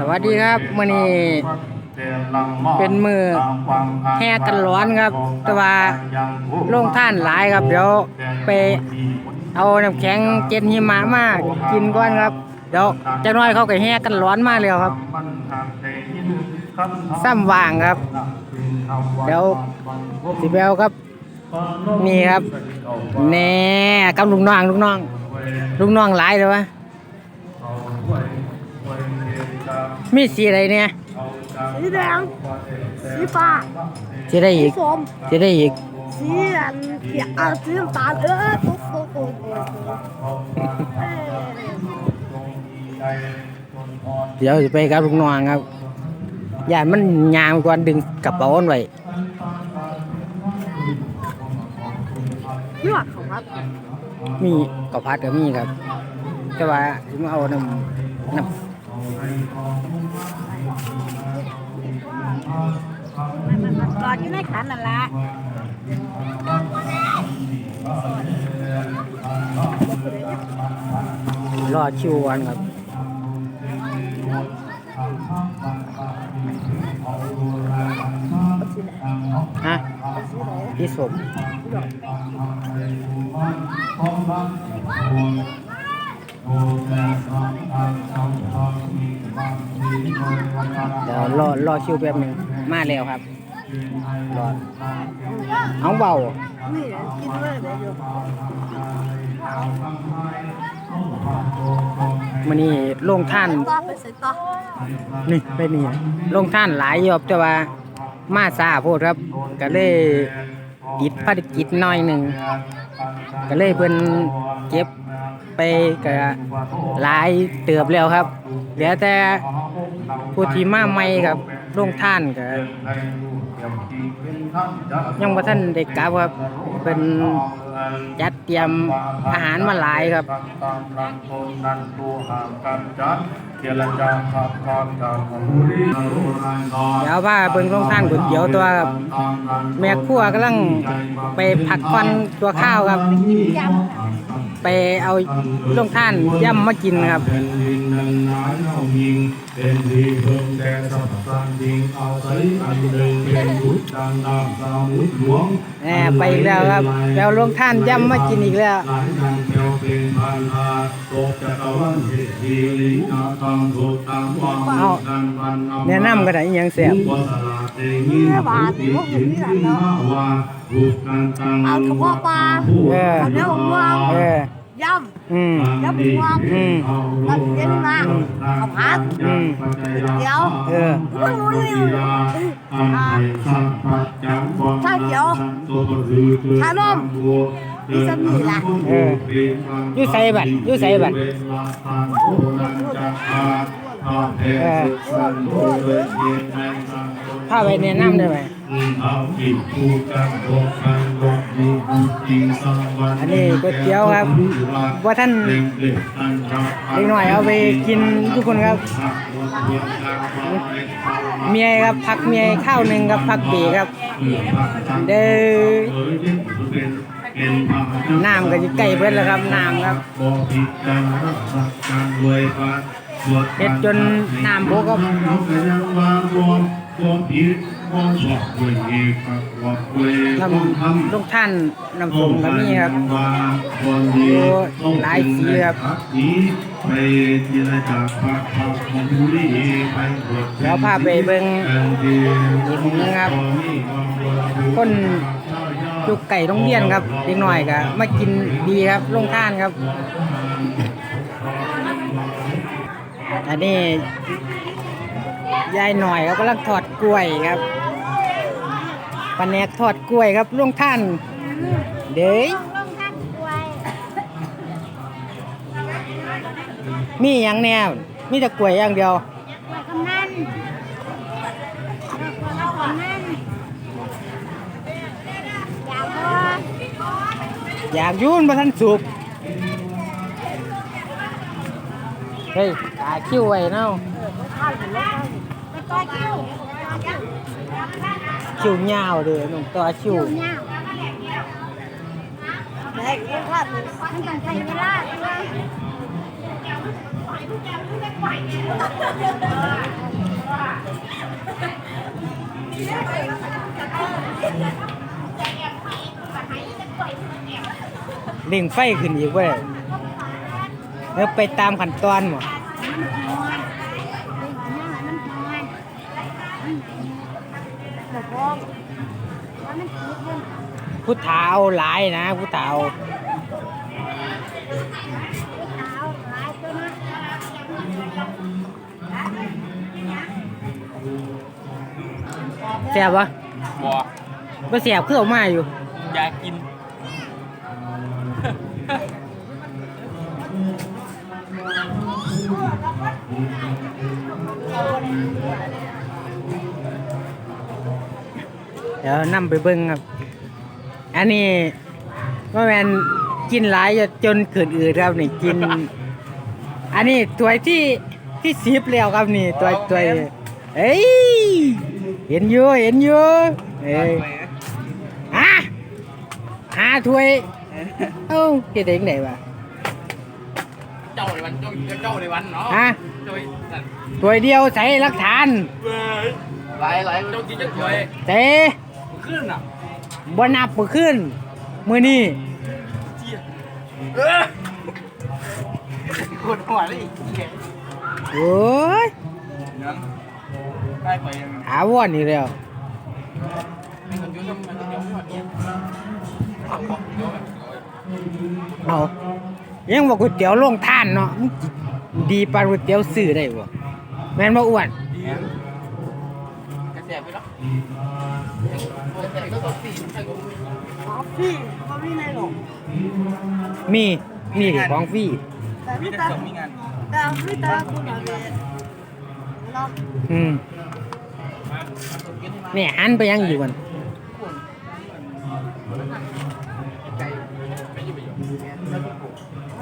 สวัสดีครับมื้อนี้เป็นมื้อแห่กันร้อนครับ แต่ว่าโรงท่านหลายครับ เดี๋ยวไปเอาน้ำแข็งเจ็ดหิมะมากินก่อนครับ เดี๋ยวจะน้อยเขาก็แห่กันร้อนมาแล้วครับซ้ำว่างครับ เดี๋ยวสิไปเอาครับ นี่ครับแน่กับลูกน้องลูกน้องลูกน้องหลายเลยวะ มีสีอะไรเนี่ยสีแดง สีฟ้า สีได้อีกสีส้มสีได้อีก สีอันเขียวสีน้ำตาลเออโอ้โหโอ้โหเดี๋ยวจะไปกับลูกน้องครับอย่ามันยางก่อนดึงกระเป๋ามันไว้นี่หว่าเขาครับมีกระพัดก็มีครับ แต่ว่าถึงเอาน้ำน้มั ดอยู่ในขันนั่นแหละรอชิวก่อนครับฮะที่สมเดี๋ยวรอรอคิวแป๊บหนึ่งมาแล้วครับ รอเอาเบานี่กินเลยเดี๋ยวอยู่มันนี่ลงท่าน นี่ไปนี่ลงท่านหลายยอบแต่ว่ามาซาโพดครับ ก็เลยติดภารกิจน้อยหนึ่ง ก็เลยเพิ่นเก็บไปก็หลายเติบแล้วครับ เหลือแต่ผู้ที่มาใหม่ครับลงท่านก็ ยังบ่ทันได้กลับครับเพิ่นจัดเตรียมอาหารมาหลายครับเดี๋ยวว่าเบิ่งลงทานก๋วยเตี๋ยวตัวครับแม่ครัวกำลังไปผักควันตัวข้าวครับ ไปเอาลงท่านย่ำมากินครับแผ่นดินนั้นหนาเน่ายิงเป็นที่เพิ่งแก่สัพสันดิงเอาใส่อันหนึ่งเป็นบุตรดังนามสามุทรหลวงแหมไปอีกแล้วครับแล้วลงท่านย่ำมากินอีกแล้วหลายนางแก้วเป็นพันธาตกจักรวาลเศรษฐีลิอาตังสุตังวังเอาดังพันเอาแนะนำก็ได้อิหยังแซ่บวสลา เตยินสุติจินทินาวาบุกันตังำเอากระเพาะปลาเออข้าวเนียวมะม่วงเออยอืมำยำมะม่วงอืมน้ำเย็นมากข้าวผัดเดี๋ยวเออมึงรู้นี่อ่าชาเขียวชานมมีสมีล่ะเอออยู่ไสบัดอยู่ไสบัดเออ พาไปแนะนำได้ไหมอันนี้ก๋วยเตี๋ยวครับ ว่าท่านเล็กหน่อยเอาไปกินทุกคนครับ เมียครับผักเมียข้าวหนึ่งครับผักปีครับ เด้อน้ำก็จะใกล้เพิ่นแล้วครับน้ำครับเฮ็ดจนน้ำ บกครับน้ำลูกท่านน้ำส้มก็มีครับโอ้หลายสีครับไปเจรจาพักพักของบุรีไปบวชแล้วพาไปเบิ่งอีกหนึงครับ คนจุกไก่โรงเรียนครับเด็กหน่อยก็มากินดีครับลงท่านครับอันนี้ ยายหน่อยเขากำลังทอดกล้วยครับปนแนกทอดกล้วยครับลงท่าน เด้ยมีอย่างแนวมีแต่กล้วยอย่างเดียวกำนันกำนันอยากว่าอยากยุ่นมาทันสุกเฮ้ยตาคิ้วไว้เนาะไปต่อ คิวคิ้วยาวเลยหนุ่มตัวคิ้วเนี่ยเด็กว่ามันต้องใช้เวลาเร่งไฟขึ้นอีกเว้ยแล้วไปตามขั้นตอนหมด ผู้เฒ่าหลายนะผู้เฒ่าแซ่บปะบ่บ่แซ่บคือเอามาอยู่ อยากกิน เดี๋ยวนำไปเบิ่งครับ อันนี้ว่าแมนกินหลายจนเกิดอืดครับนี่กิน อันนี้ตัวที่ที่สิบแล้วครับนี่ตัวตัวเอ้ยเห็นอยู่เห็นอยู่เอ้ยฮะหาถ้วยเอ้าเฮ็ดเองไหนวะเจ้าในวันเจ้าเจ้าในวันเนาะฮะเจ้านั่นถ้วยเดียวใส่หลักฐานเว้ยหลายหลายเจ้ากินจังเลยเต้ ขึ้นอะบ่นับบ่ขึ้น มื้อนี้เจี๊ยเออปวดหัวเลยอีกเหี้ยโอ้ยยังได้ไปยังถาวรนี่แล้วมีคนยุ่งทำไมคนยุ่งแบบนี้เอาของเยอะแบบเอายังบอกก๋วยเตี๋ยวโรงท่านเนาะมึงจิดีปานก๋วยเตี๋ยวซื้อได้บ่แม่นบ่อ้วนดีกระแสไปแล้ว กระแสก็ต้องสี่ใช่ก็พี่เขาไม่ในหรอกมีมีของฟรีแต่พี่ตาแต่พี่ตาคุณเหรอเนาะอืมเนี่ยหันไปยังอยู่กันไก่ไม่ยืมไปอยู่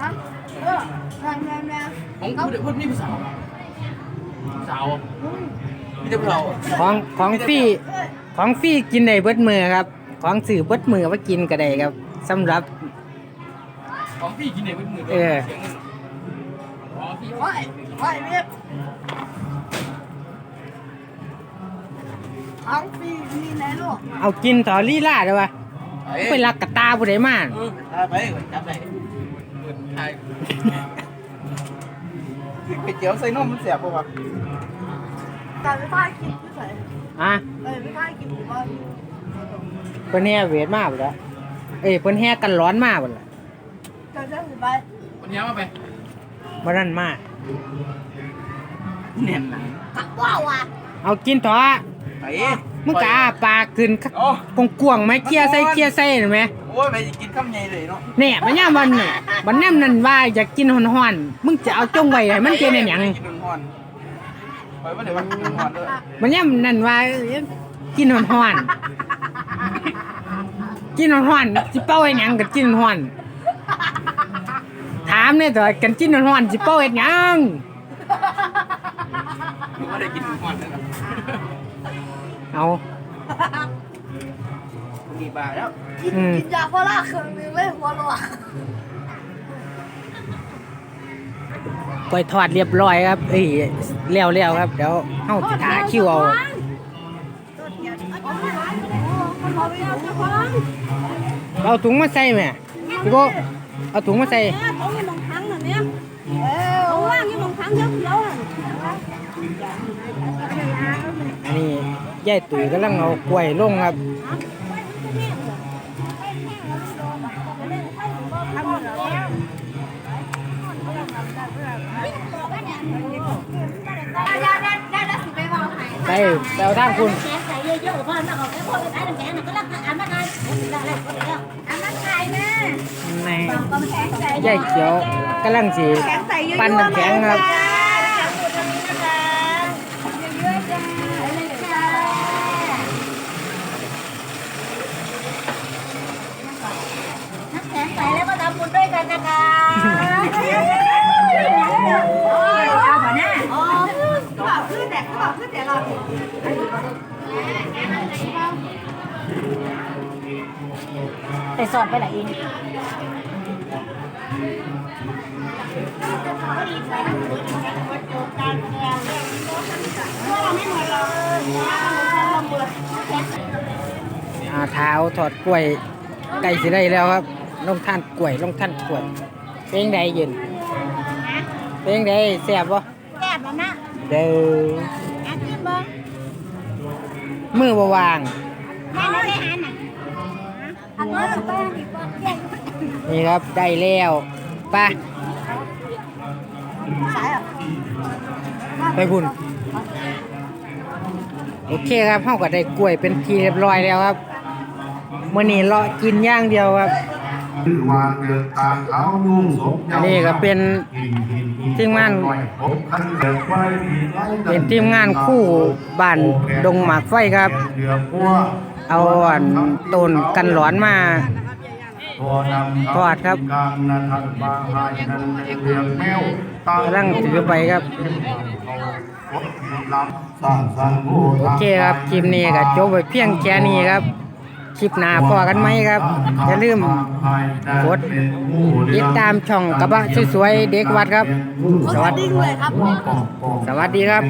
ฮะเออแม่แม่แม่ของพูดพูดนี่ภาษาสาวมีแต่เราของของฟรี ของฟรีกินได้เบิดมือครับ ของซื้อเบิดมือว่ากินก็ได้ครับสำหรับ ของพี่กินเองเป็นมือเออของพี่ไหวไหวเว็บทั้งปีมีในโลกเอากินต่อลีลาได้ปะไปรักกระตาผู้ใดมาเออไปจับได้ใช่ไปเจียวใส่นมมันเสียบป่าวะแต่ไม่พายกินที่ใส่ อะเอ้ยไม่พายกินหรือว่าเพิ่นแห่เวทมาบ่ละเอ้ยเพิ่นแห่กันร้อนมาบ่ละจะจะสิไปวันนี้มาไปบ่นั่นมาเนียนหนังขับว่าวอะเอากินต่อไปมึงกะอ้าปากขึ้นโอ้กงกวางๆไหมเคียใส่เคียใส่เห็นไหมโอ้ยไปกินข้าวใหญ่เลยเนาะเนี่ยมันย่ามวันน่ะมันแนมนั่นว่าอยากกินฮ้อนๆมึงจะเอาจงไว้ให้มันเป็นอันหยังกินนอน ไปว่าเดี๋ยววันกินนอนด้วยมันย่ามนั่นว่ากินฮ้อนๆกินฮ้อนๆสิเป้าให้หยังก็กินฮ้อนถามเนี่ยตัวกันกินฮ้อนๆสิเป้าเฮ็ดหยังว่าได้กินนอนเลยนะเอามีบาแล้วกินกินยาพาราเครื่องนึงเลยหัวโลอะ กล้วยทอดเรียบร้อยครับเอ้ยแล้วๆครับ เดี๋ยวเฮาสิหาคิวเอาเอาถุงมาใส่แม่พี่โบเอาถุงมาใส่เอ้ยอันนี้ยายตุ๋ยกำลังเอากล้วยลงครับ ไปไปเอาทางคุณแกใส่เยอะๆพ่อมาเอาแค่พ่อไปใส่น้ำแข็งน่ก็รักอันมากันได้แล้วก็ได้แล้วอันมาใส่แม่ในก็แข็งใส่ยายเขียวกำลังสีปั้นน้ำแข็งครับ แต่สอดไปไหนเองเอ่าเท้าถอดกล้วยไก่สิได้แล้วครับลงท่านกล้วยลงท่านกล้วยเป็นไงยืนเป็นไงแซ่บบ่แซ่บแล้วนะเด้ออันที่เบิ้งมือบ่วางแม่ไม่ได้หันน่ะอันนี้แป้งอีกแป้ง นี่ครับได้แล้วไปไปบุญโอเคครับเฮาก็ได้กล้วยเป็นทีเรียบร้อยแล้วครับมื้อนี้เลาะกินอย่างเดียวครับนุ่งสมอันนี้ก็เป็นทีมงาน เป็นทีมงานคู่บ้านดงหมากไฟครับ เอาอันต้นกันหลอนมาทอดครับกำลังถือไปครับโอเคครับคลิปนี้ก็จบไปเพียงแค่นี้ครับคลิปหน้าพอกันไหมครับ อย่าลืมกดติดตามช่องกระบะสวยๆเด็กวัดครับ สวัสดีเลยครับ สวัสดีครับ